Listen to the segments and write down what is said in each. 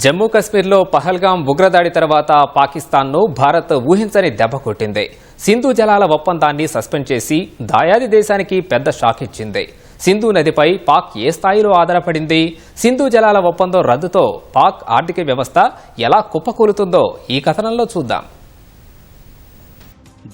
జమ్మూ కశ్మీర్లో పహల్గాం ఉగ్రదాడి తర్వాత పాకిస్తాన్ను భారత్ ఊహించని దెబ్బ కొట్టింది. సింధు జలాల ఒప్పందాన్ని సస్పెండ్ చేసి దాయాది దేశానికి పెద్ద షాక్ ఇచ్చింది. సింధు నదిపై పాక్ ఏ స్థాయిలో ఆధారపడింది? సింధు జలాల ఒప్పందం రద్దుతో పాక్ ఆర్థిక వ్యవస్థ ఎలా కుప్పకూలుతుందో ఈ కథనంలో చూద్దాం.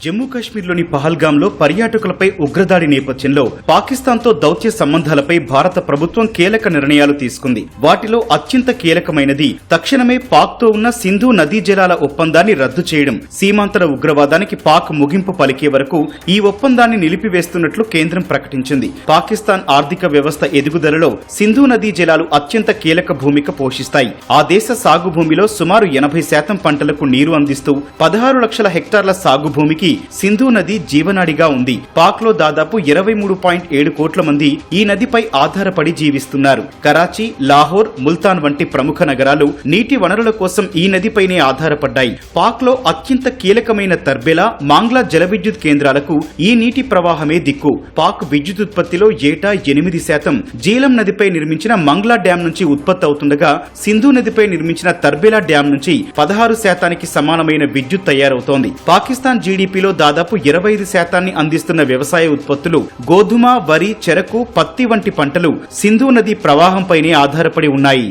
జమ్మూ కాశ్మీర్లోని పహల్గాంలో పర్యాటకులపై ఉగ్రదాడి నేపథ్యంలో పాకిస్తాన్తో దౌత్య సంబంధాలపై భారత ప్రభుత్వం కీలక నిర్ణయాలు తీసుకుంది. వాటిలో అత్యంత కీలకమైనది తక్షణమే పాక్తో ఉన్న సింధు నదీ జలాల ఒప్పందాన్ని రద్దు చేయడం. సీమాంతర ఉగ్రవాదానికి పాక్ ముగింపు పలికే వరకు ఈ ఒప్పందాన్ని నిలిపివేస్తున్నట్లు కేంద్రం ప్రకటించింది. పాకిస్తాన్ ఆర్థిక వ్యవస్థ ఎదుగుదలలో సింధు నదీ జలాలు అత్యంత కీలక భూమిక పోషిస్తాయి. ఆ దేశ సాగు భూమిలో సుమారు ఎనభై శాతం పంటలకు నీరు అందిస్తూ పదహారు లక్షల హెక్టార్ల సాగు భూమికి సింధు నది జీవనాడిగా ఉంది. పాక్లో దాదాపు ఇరవై మూడు పాయింట్ ఏడు కోట్ల మంది ఈ నదిపై ఆధారపడి జీవిస్తున్నారు. కరాచీ లాహోర్ ముల్తాన్ వంటి ప్రముఖ నగరాలు నీటి వనరుల కోసం ఈ నదిపైనే ఆధారపడ్డాయి. పాక్లో అత్యంత కీలకమైన తర్బెలా మాంగ్లా జల విద్యుత్ కేంద్రాలకు ఈ నీటి ప్రవాహమే దిక్కు. పాక్ విద్యుత్ ఉత్పత్తిలో ఏటా ఎనిమిది శాతం జీలం నదిపై నిర్మించిన మంగ్లా డ్యాం నుంచి ఉత్పత్తి అవుతుండగా సింధు నదిపై నిర్మించిన తర్బెలా డ్యాం నుంచి పదహారు శాతానికి సమానమైన విద్యుత్ తయారవుతోంది. పాకిస్తాన్ జీడీపీలో దాదాపు ఇరవై ఐదు శాతాన్ని అందిస్తున్న వ్యవసాయ ఉత్పత్తులు గోధుమ వరి చెరకు పత్తి వంటి పంటలు సింధు నది ప్రవాహంపైనే ఆధారపడి ఉన్నాయి.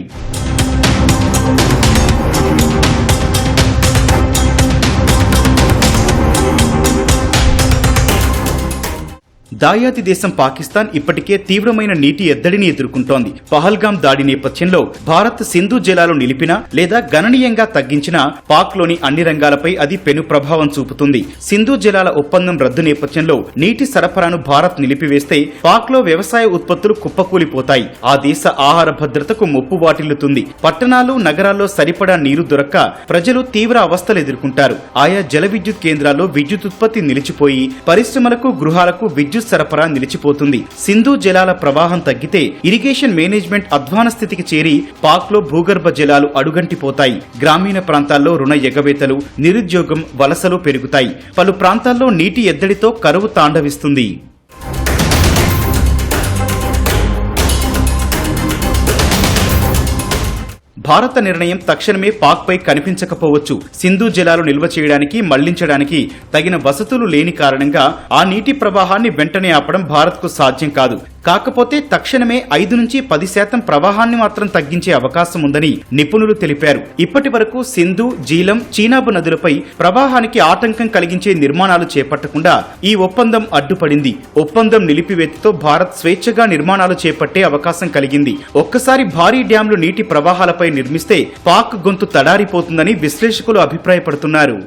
దాయాది దేశం పాకిస్తాన్ ఇప్పటికే తీవ్రమైన నీటి ఎద్దడిని ఎదుర్కొంటోంది. పహల్గాం దాడి నేపథ్యంలో భారత్ సింధు జలాలు నిలిపినా లేదా గణనీయంగా తగ్గించినా పాక్లోని అన్ని రంగాలపై అది పెను ప్రభావం చూపుతుంది. సింధు జలాల ఒప్పందం రద్దు నేపథ్యంలో నీటి సరఫరాను భారత్ నిలిపివేస్తే పాక్లో వ్యవసాయ ఉత్పత్తులు కుప్పకూలిపోతాయి. ఆ దేశ ఆహార భద్రతకు ముప్పు వాటిల్లుతుంది. పట్టణాలు నగరాల్లో సరిపడా నీరు దొరక్క ప్రజలు తీవ్ర అవస్థలు ఎదుర్కొంటారు. ఆయా జల విద్యుత్ కేంద్రాల్లో విద్యుత్ ఉత్పత్తి నిలిచిపోయి పరిశ్రమలకు గృహాలకు విద్యుత్ సరఫరా నిలిచిపోతుంది. సింధు జలాల ప్రవాహం తగ్గితే ఇరిగేషన్ మేనేజ్మెంట్ అధ్వాన స్థితికి చేరి పాక్లో భూగర్భ జలాలు అడుగంటిపోతాయి. గ్రామీణ ప్రాంతాల్లో రుణ ఎగవేతలు నిరుద్యోగం వలసలు పెరుగుతాయి. పలు ప్రాంతాల్లో నీటి ఎద్దడితో కరువు తాండవిస్తుంది. భారత నిర్ణయం తక్షణమే పాక్పై కనిపించకపోవచ్చు. సింధు జలాలు నిల్వ చేయడానికి మళ్ళించడానికి తగిన వసతులు లేని కారణంగా ఆ నీటి ప్రవాహాన్ని వెంటనే ఆపడం భారత్కు సాధ్యం కాదు. కాకపోతే తక్షణమే ఐదు నుంచి పది శాతం ప్రవాహాన్ని మాత్రం తగ్గించే అవకాశం ఉందని నిపుణులు తెలిపారు. ఇప్పటి వరకు సింధు జీలం చీనాబు నదులపై ప్రవాహానికి ఆటంకం కలిగించే నిర్మాణాలు చేపట్టకుండా ఈ ఒప్పందం అడ్డుపడింది. ఒప్పందం నిలిపివేతతో భారత్ స్వేచ్ఛగా నిర్మాణాలు చేపట్టే అవకాశం కలిగింది. ఒక్కసారి భారీ డ్యాంలు నీటి ప్రవాహాలపై నిర్మిస్తే పాక్ గొంతు తడారిపోతుందని విశ్లేషకులు అభిప్రాయపడుతున్నారు.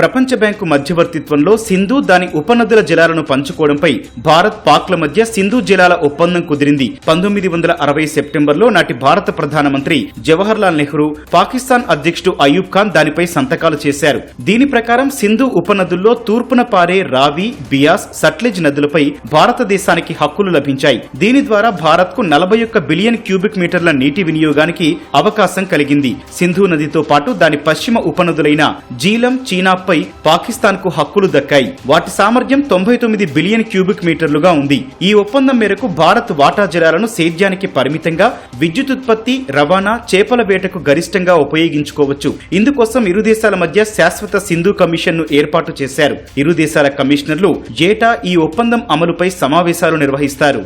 ప్రపంచ బ్యాంకు మధ్యవర్తిత్వంలో సింధు దాని ఉపనదుల జలాలను పంచుకోవడంపై భారత్ పాక్ల మధ్య సింధు జలాల ఒప్పందం కుదిరింది. పంతొమ్మిది వందల అరవై సెప్టెంబర్లో నాటి భారత ప్రధానమంత్రి జవహర్ లాల్ నెహ్రూ పాకిస్తాన్ అధ్యక్షుడు అయూబ్ ఖాన్ దానిపై సంతకాలు చేశారు. దీని ప్రకారం సింధు ఉపనదుల్లో తూర్పున పారే రావి బియాస్ సట్లెజ్ నదులపై భారతదేశానికి హక్కులు లభించాయి. దీని ద్వారా భారత్కు నలభై ఒక్క బిలియన్ క్యూబిక్ మీటర్ల నీటి వినియోగానికి అవకాశం కలిగింది. సింధు నదితో పాటు దాని పశ్చిమ ఉపనదులైన జీలం చీనాపై పాకిస్తాన్కు హక్కులు దక్కాయి. వాటి సామర్థ్యం తొంభై తొమ్మిది బిలియన్ క్యూబిక్ మీటర్లుగా ఉంది. ఈ ఒప్పందం మేరకు భారత్ వాటా జలాలను సేద్యానికి పరిమితంగా విద్యుత్ ఉత్పత్తి రవాణా చేపల వేటకు గరిష్టంగా ఉపయోగించుకోవచ్చు. ఇందుకోసం ఇరు దేశాల మధ్య శాశ్వత సింధు కమిషన్ను ఏర్పాటు చేశారు. ఇరు దేశాల కమిషనర్లు ఏటా ఈ ఒప్పందం అమలుపై సమావేశాలు నిర్వహిస్తారు.